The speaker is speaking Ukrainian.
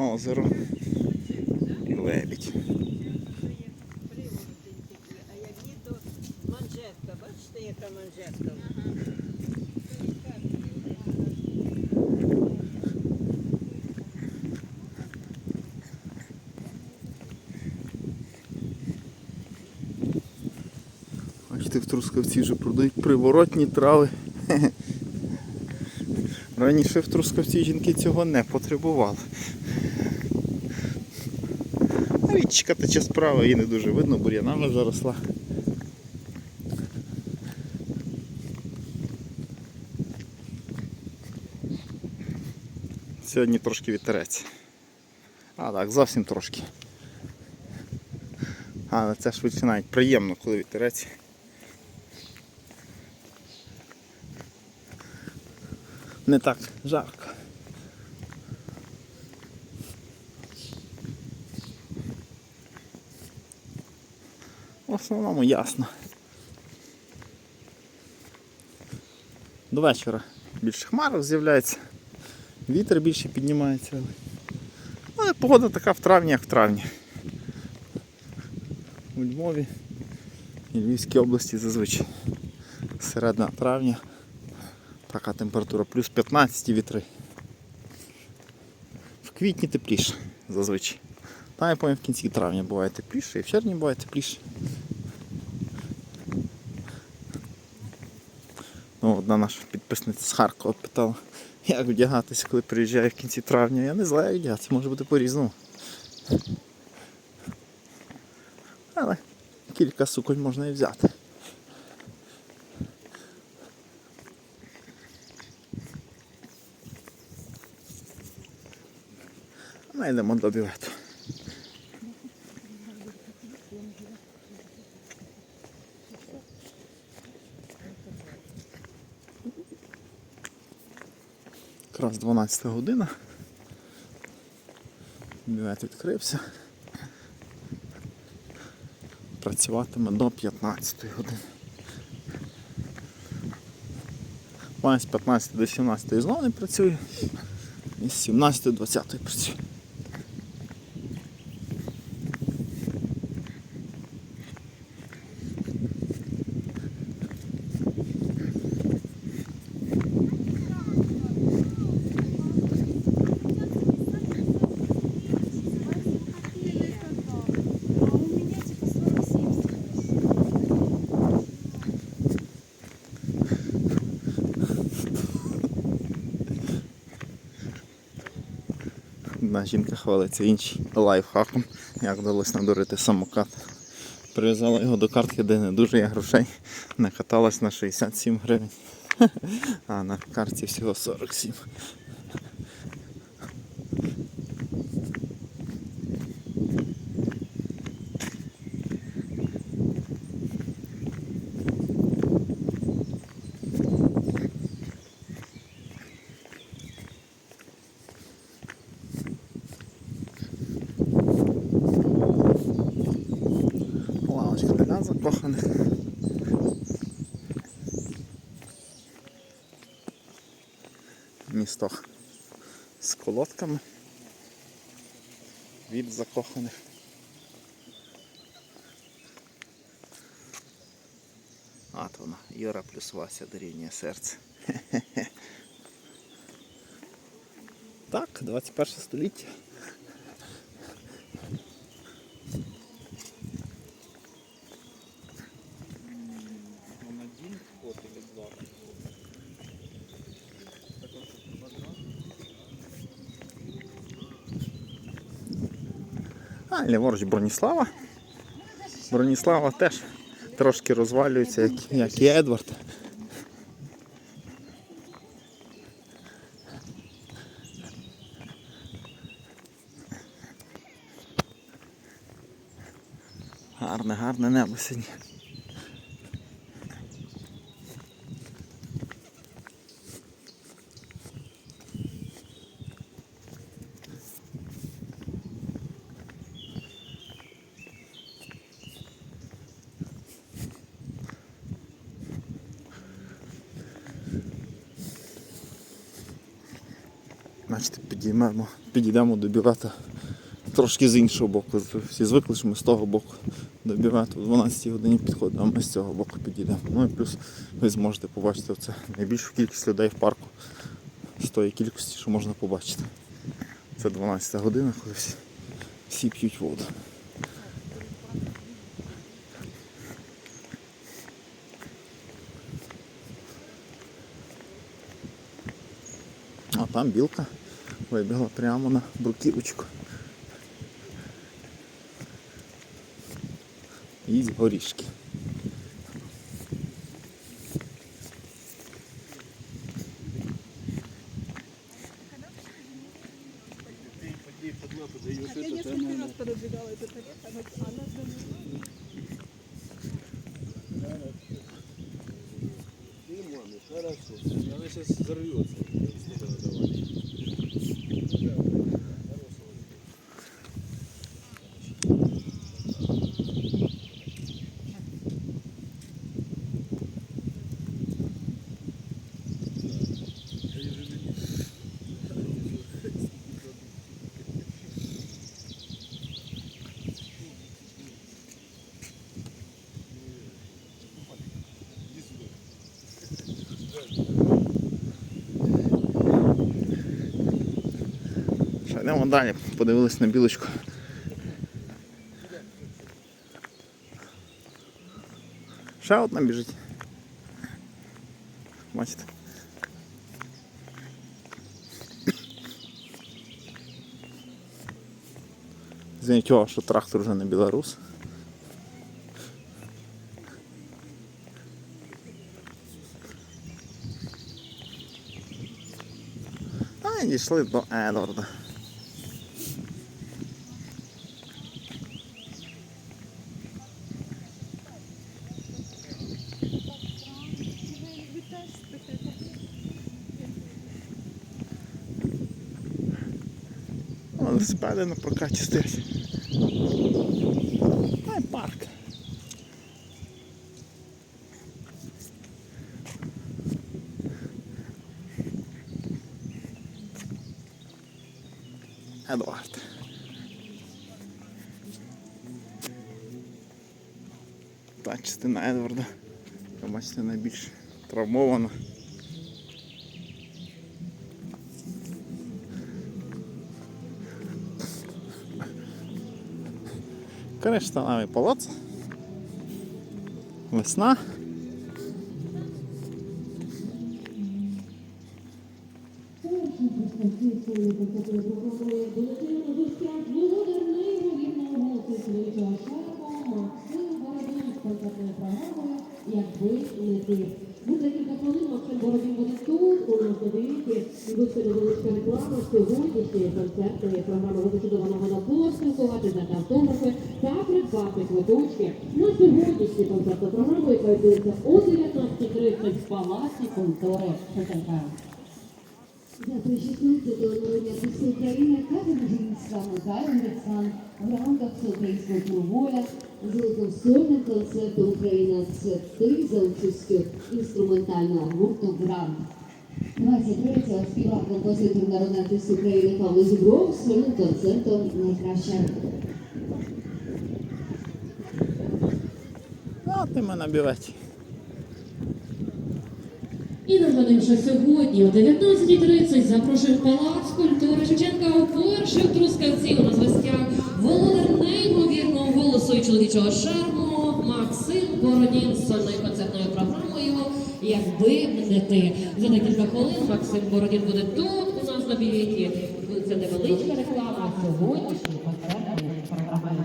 озеро і лебідь. А як ні, манжетка. Бачите, яка манжетка? Бачите, в Трускавці вже продають приворотні трави. Раніше в Трускавці жінки цього не потребували. Річка тече справа, її не дуже видно, бур'янами заросла. Сьогодні трошки вітерець. А так, зовсім трошки. Але це швидше навіть приємно, коли вітерець. Не так жарко. В основному ясно. До вечора більше хмарок з'являється, вітер більше піднімається. Але, але погода така в травні, як в травні. У Львові і Львівській області зазвичай. Середина травня. Така температура плюс 15 вітри. В квітні тепліше зазвичай. Та я пам'ятаю, в кінці травня буває тепліше, і в червні буває тепліше. Ну, одна наша підписниця з Харкова питала, як вдягатися, коли приїжджаю в кінці травня. Я не знаю, як вдягатися, може бути по-різному. Але кілька суконь можна і взяти. Ми йдемо до бювету. Якраз 12 година. Бювет відкрився. Працюватиме до 15 години. З 15 до 17 знову не працює. І з 17 до 20 працює. Одна жінка хвалиться іншій лайфхаком, як вдалося надурити самокат. Прив'язала його до картки, де не дуже є грошей. Накаталась на 67 гривень. А на картці всього 47. Для закоханих. Місто з колодками від закоханих. От вона, Юра плюс Вася дорівнює серце. Так, 21 століття. А, ліворуч Броніслава. Броніслава теж трошки розвалюється, як, як і Едвард. Гарне, гарне небо сьогодні. Бачите, підіймемо, підійдемо до бювета трошки з іншого боку. Всі звикли, що ми з того боку до бювету в 12 годині підходимо, а ми з цього боку підійдемо. Ну і плюс ви зможете побачити це найбільшу кількість людей в парку з тої кількості, що можна побачити. Це 12 година, коли всі, всі п'ють воду. А там білка вибігла прямо на бруківочку. Їсть горішки. Я несколько раз перебегала эту тарелку, она, она. Хорошо. Она сейчас взорвется. Йдемо далі, подивились на білочку. Ще одна біжить. Бачите? З що трактор вже не білорус. А, дійшли до Едварда. Велосипеди на прокаті стоять. Ай, парк. Едуард. Та частина Едварда, бачите, найбільш травмована. Кришталевий палац. Весна. Якби не ти. За кілька хвилин Максим Бородін буде тут, у нас. Буде автографи та придбати квиточки на сьогоднішню концертну програму, яка о 19.30 в Палаці контори Шевченка. Дякую 16 народня Пісні України кафедра жінства Михайло Грицан в рамках золотим сольним концертом Україна це ти за участю інструментального гурту Грант. 23-го співак композитор народний артист України Павло Зібров сольним концертом Найкраща А ти мене бюветі. І нагадуємо, що сьогодні о 19.30 запрошуємо в Палац культури Шевченка уперше в Трускавці. У нас гостях володар неймовірного голосу і чоловічого шарму Максим Бородін з сольною концертною програмою Якби не ти. За декілька хвилин Максим Бородін буде тут у нас на бівіті. Це невеличка реклама сьогоднішньої концертної програми.